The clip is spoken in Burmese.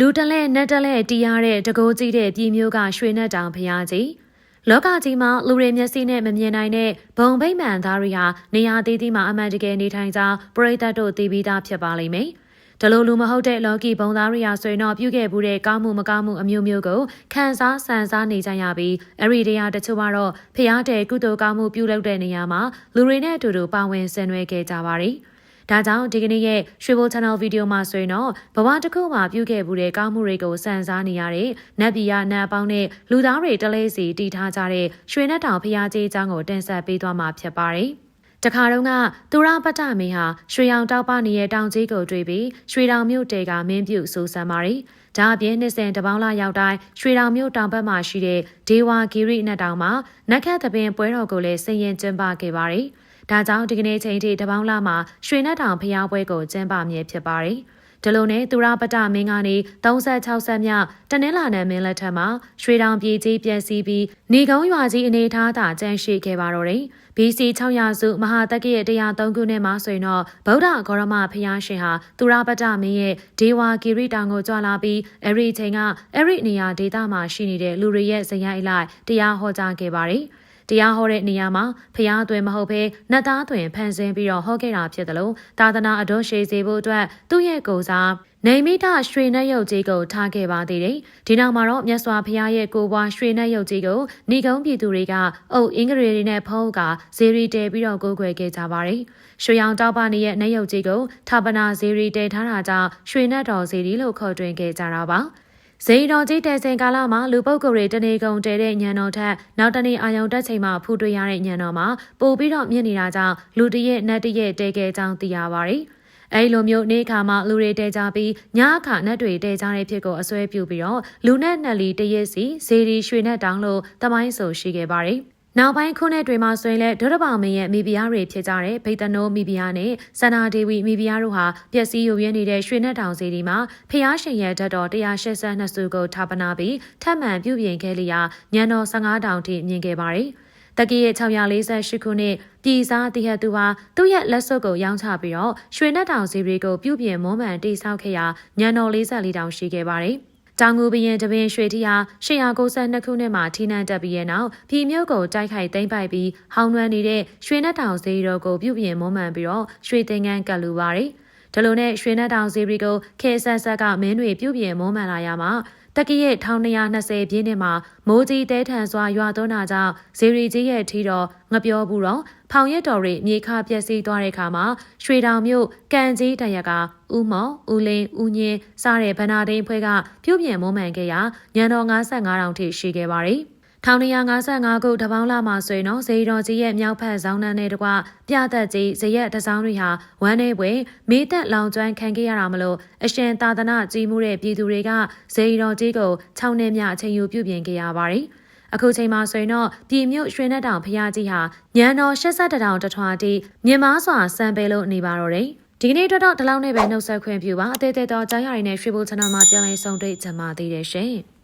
လူတလဲနတ်တလဲတီးရတဲ့တကိုးကြီးတဲ့ပြည်မျိုးကရွှေနက်တောင်ဖျားကြီးလောကကြီးမှာလူတွေမျက်စိနဲ့မမြင်နိုင်တဲ့ဘုံဗိမ့်မှန်သားတွေဟာနေရာသေးသေးမှာအမှန်တကယ်နေထိုင်ကြပရိသတ်တို့သိပြီးသားဖြစ်ပါလိမ့်မယ်။ဒလိုလူမဟုတ်တဲ့လော်ကီဘုံသားတွေဟာဆိုရင်တော့ပြုခဲ့မှုတဲ့ကောင်းမှုမကောင်းမှုအမျိုးမျိုးကိုခံစားဆန်စားနေကြရပြီးအဲ့ဒီတရားတချို့ကတော့ဖျားတဲ့ကုသိုလ်ကောင်းမှုပြုလုပ်တဲ့နေရာမှာလူတွေနဲ့အတူတူပါဝင်ဆင်နွှဲခဲ့ကြပါရီ။ ဒါကြောင့်ဒီကနေ့ရဲ့ရွှေဘို channel ဗီဒီယိုမှာဆိုရင်တော့ဘဝတစ်ခုမှာပြုခဲ့မှုတဲ့ကောင်းမှုတွေကိုစံစားနေရတဲ့နတ်ပြည်ရနတ်အပေါင်းနဲ့လူသားတွေတလဲစီတည်ထားကြတဲ့ရွှေနတ်တောင်ဖျားကြီးအကြောင်းကိုတင်ဆက်ပေးသွားမှာဖြစ်ပါတယ်။တခါတုန်းကသူရပတ္တမင်းဟာရွှေရောင်တောက်ပနေတဲ့တောင်ကြီးကိုတွေ့ပြီးရွှေတောင်မြို့တဲကမင်းပြုတ်ဆိုးစမ်းပါရီဒါအပြင်နှစ်စဉ်တပေါင်းလာရောက်တိုင်းရွှေတောင်မြို့တောင်ဘက်မှာရှိတဲ့ဒေဝဂီရိနတ်တောင်မှာနက်ခတ်သပင်ပွဲတော်ကိုလည်းဆင်ရင်ကျင်းပခဲ့ပါတယ်။ ဒါကြောင့်ဒီကနေ့ချိန်ထိတပေါင်းလာမှာရွှေနက်တောင်ဖျားပွဲကိုကျင်းပမြဲဖြစ်ပါတယ်။ဒီလိုနဲ့သူရပတမင်းကနေ36ဆက်မြောက်တနင်္လာနယ်မင်းလက်ထက်မှာရွှေတောင်ပြည်ကြီးပြည့်စည်ပြီးနေကုန်းရွာကြီးအနေထားသာကျန်းရှိခဲ့ပါတော့တယ်။ BC 600စုမဟာတက္ကရဲ့103ခုနှစ်မှာဆိုရင်တော့ဗုဒ္ဓဂေါရမဖျားရှင်ဟာသူရပတမင်းရဲ့ဒေဝဂီရိတောင်ကိုကြွလာပြီးအဲ့ဒီချိန်ကအဲ့ဒီနေရာဒေသမှာရှိနေတဲ့လူတွေရဲ့ဇယိုက်လိုက်တရားဟောကြားခဲ့ပါတယ်။ တရားဟောတဲ့နေရာမှာဖျားသွင်မဟုတ်ဘဲနတ်သားသွင်ဖန်ဆင်းပြီးတော့ဟောခဲ့တာဖြစ်တယ်လို့သာသနာအတော်ရှိစေဖို့အတွက်သူ့ရဲ့ကိုယ်စားနေမိတရွှေနှက်ရုပ်ကြီးကိုထားခဲ့ပါသေးတယ်။ဒီနောက်မှာတော့မြတ်စွာဘုရားရဲ့ကိုယ်ပွားရွှေနှက်ရုပ်ကြီးကိုဏီကုံးပြည်သူတွေကအုပ်အင်္ဂရေတွေနဲ့ဖုံးကဇေရီတဲပြီးတော့ကိုးကွယ်ခဲ့ကြပါတယ်။ရွှေရောင်တောက်ပနေရဲ့နှက်ရုပ်ကြီးကိုထာပနာဇေရီတဲထားတာကြောင့်ရွှေနှက်တော်ဇေရီလို့ခေါ်တွင်ခဲ့ကြတာပါ။ ဇိန်တော်ကြီးတဲစင်ကာလမှာလူပုဂ္ဂိုလ်တွေတနေကုန်တဲတဲ့ညံတော်ထက်နောက်တနေ့အာယုံတက်ချိန်မှာဖူးတွေ့ရတဲ့ညံတော်မှာပို့ပြီးတော့မြင့်နေတာကြောင့်လူတရက်နတ်တရက်တဲကဲကြောင်းသိရပါတယ်။အဲဒီလိုမျိုးနေခါမှာလူတွေတဲကြပြီးညအခါနတ်တွေတဲကြတဲ့ဖြစ်ကိုအစွဲပြုပြီးတော့လူနဲ့နှက်လီတရက်စီဇေဒီရွှေနဲ့တောင်းလို့တမိုင်းဆိုရှိခဲ့ပါတယ်။ နောက်ပိုင်းခုနှစ်တွေမှာဆိုရင်လည်းဒုရပောင်မင်းရဲ့မိဖုရားတွေဖြစ်ကြတဲ့ဗိတနိုးမိဖုရားနဲ့စန္နာဒေဝီမိဖုရားတို့ဟာပျက်စီးယိုယွင်းနေတဲ့ရွှေနှက်တောင်စီဒီမှာဖျားရှင်ရဲ့ဓာတ်တော်182စုကိုထာပနာပြီးထပ်မံပြုပြင်ခဲ့လျာညံတော်15တောင်ထိမြင်ခဲ့ပါတယ်။တကီရဲ့648ခုနှစ်ပြည်စားတည်ဟသူဟာသူ့ရဲ့လက်စွပ်ကိုရောင်းချပြီးတော့ရွှေနှက်တောင်စီတွေကိုပြုပြင်မွမ်းမံတိစောက်ခဲ့ရာညံတော်44တောင်ရှိခဲ့ပါတယ်။ တောင်ငူဘရင်တပင်ရွှေထီဟာ892ခုနှစ်မှာထိနှံတက်ပြီးရဲ့နောက်ပြည်မြို့ကိုတိုက်ခိုက်သိမ်းပိုက်ပြီးဟောင်းနှွမ်းနေတဲ့ရွှေနှက်တောင်ဈေးတော်ကိုပြုပြင်မွမ်းမံပြီးတော့ရွှေသင်္ကန်းကတ်လူပါတယ်။ဒါလိုနဲ့ရွှေနှက်တောင်ဈေးရီကိုခေဆက်ဆက်ကမင်းတွေပြုပြင်မွမ်းမံလာရမှာ တက္ကရဲ့1220ပြည့်နှစ်မှာမိုးကြီးတဲထန်စွာရွာသွန်းတာကြောင့်ဇေရီကြီးရဲ့ထီတော်ငပြောဘူးတော့ဖောင်ရက်တော်တွေမြေခပျက်စီးသွားတဲ့အခါမှာရွှေတောင်မြို့ကံကြီးတရကဦးမော်ဦးလင်းဦးညင်းစတဲ့ဗနာဒိန်ဖွဲ့ကပြုတ်ပြင်မွမ်းမံခဲ့ရာညံတော်55တောင်ထိရှိခဲ့ပါတယ်။ 1955ခုတပေါင်းလာမှာဆိုရင်တော့ဇေယတော်ကြီးရဲ့မြောက်ဖက်ဇောင်းနှန်းနဲ့တကွပြသက်ကြီးဇရက်တစောင်းတွေဟာဝမ်းနေပွဲမေးသက်လောင်ကျွမ်းခံခဲ့ရတာမလို့အရှင်သာသနာကြီးမှုတဲ့ပြည်သူတွေကဇေယတော်ကြီးကို6နှစ်မြအချိန်ယူပြုပြင်ခဲ့ရပါတယ်။အခုချိန်မှာဆိုရင်တော့ပြည်မြို့ရွှေနှက်တောင်ဖျားကြီးဟာညံတော်82တောင်တထွာတိမြင်မားစွာစံပေလို့နေပါတော့တယ်။ဒီကနေ့တော့ဒီလောက်နဲ့ပဲနှုတ်ဆက်ခွင့်ပြုပါအသေးသေးတော့ကြားရရင်နဲ့ရွှေဘိုချန်နယ်မှာပြန်လည်ဆုံတွေ့ကြပါသေးတယ်ရှင်။